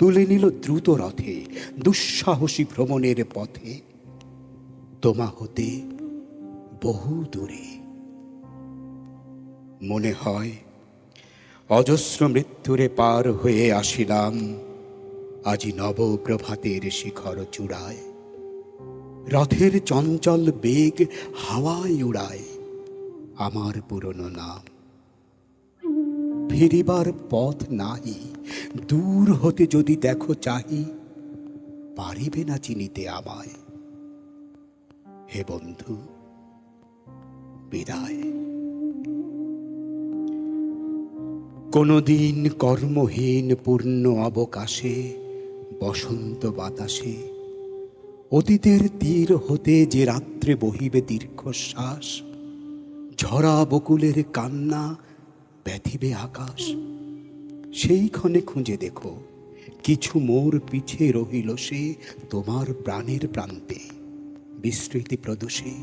তুলে নিল দ্রুত রথে, দুঃসাহসী ভ্রমণের পথে। তোমা হতে বহু দূরে। মনে হয়, অজস্র মৃত্যুরে পার হয়ে আসিলাম আজি নবপ্রভাতের শিখর চূড়ায়। রথের চঞ্চল বেগ হাওয়ায় উড়ায় আমার পুরনো নাম। ফিরিবার পথ নাহি দূর হতে যদি দেখো চাহি, পারিবে না চিনিতে আমায়। হে বন্ধু, বিদায়। কোনদিন কর্মহীন পূর্ণ অবকাশে, বসন্ত বাতাসে, অতীতের তীর হতে যে রাত্রে বহিবে দীর্ঘশ্বাস, ঝরা বকুলের কান্না ব্যথিবে আকাশ। সেইক্ষণে খুঁজে দেখো, কিছু মোর পিছে রহিল সে তোমার প্রাণের প্রান্তে। বিস্মৃতি প্রদোষে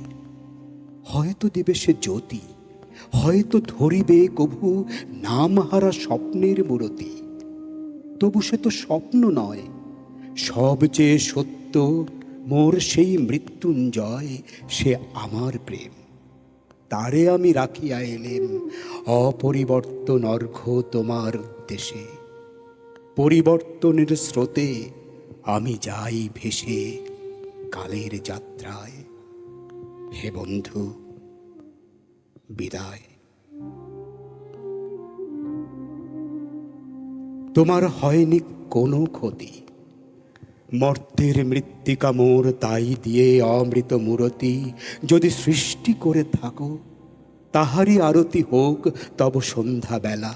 হয়তো দেবে সে জ্যোতি, হয়তো ধরিবে কভু নামহারা স্বপ্নের মূরতি। তবু সে তো স্বপ্ন নয় সবচেয়ে সত্য, মোর সেই মৃত্যুঞ্জয়, সে আমার প্রেম। তারে আমি রাখিয়া এলেম অপরিবর্তন অর্ঘ তোমার উদ্দেশে পরিবর্তনের স্রোতে আমি যাই ভেসে কালের যাত্রায়। হে বন্ধু, বিদায়। তোমার হয়নি কোনো ক্ষতি। মর্তের মৃত্তিকা মোর তাই দিয়ে অমৃত মূরতি। যদি সৃষ্টি করে থাকো, তাহারই আরতি হোক তব সন্ধ্যাবেলা।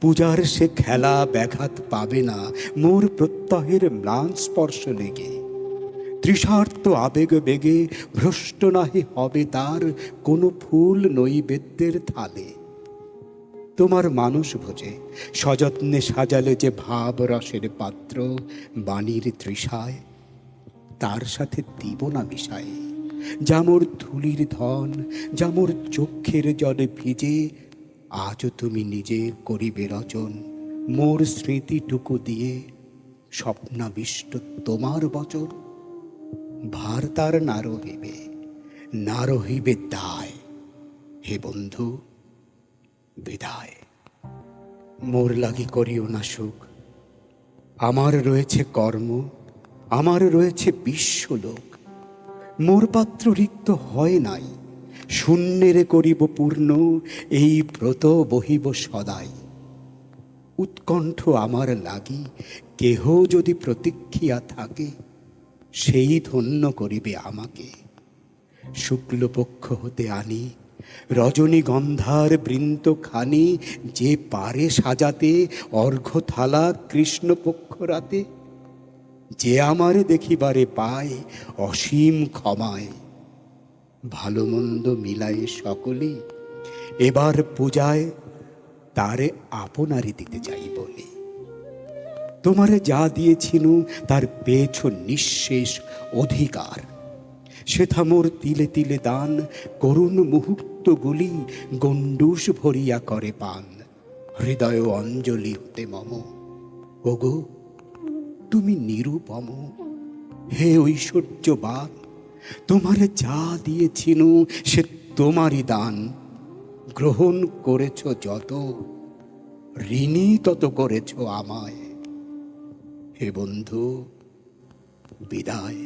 পূজার সে খেলা ব্যাঘাত পাবে না, মোর প্রত্যহের ম্লান স্পর্শ লেগে। তৃষার্ত আবেগ বেগে ভ্রষ্ট নাহি হবে তার কোনো ফুল নৈবেদ্যের থালে। তোমার মানুষ ভোজে, সযত্নে সাজালে যে ভাব রসের পাত্র বাণীর তৃষায়, তার সাথে দিব না মিশায়। যামোর ধুলির ধন, যামোর চক্ষের জলে ভিজে, আজও তুমি নিজে করিবে রচন, মোর স্মৃতিটুকু দিয়ে স্বপ্নাবিষ্ট তোমার বচন। ভার তার না রহিবে না রহিবে দায়। হে বন্ধু বিদায়। মোর লাগি করিও না সুখ। আমার রয়েছে কর্ম, আমার রয়েছে বিশ্বলোক মোর পাত্র রিক্ত হয় নাই, শূন্যেরে করিব পূর্ণ, এই ব্রত বহিব সদাই। উৎকণ্ঠ আমার লাগি, কেহ যদি প্রতীক্ষিয়া থাকে, সেই ধন্য করিবে আমাকে। শুক্লপক্ষ হতে আনি রজনীগন্ধার বৃন্ত খানি যে পারে সাজাতে অর্ঘ থালা কৃষ্ণপক্ষ রাতে যে আমারে দেখিবারে পায় অসীম ক্ষমায়। ভালো মন্দ মিলায়ে সকলে, এবার পূজায় তারে আপনারে দিতে চাই বলে। তোমারে যা দিয়েছিনু, তার পেয়েছ নিঃশেষ অধিকার। সেথা তিলে তিলে দান, করুণ মুহূর্তগুলি গণ্ডুষ ভরিয়া করে পান। হৃদয় অঞ্জলি হতে মম। ওগো, তুমি নিরুপম। হে ঐশ্বর্যবান, তোমারে যা দিয়েছিনু সে তোমারই দান। গ্রহণ করেছ যত, ঋণী তত করেছ আমায়। হে বন্ধু, বিদায়।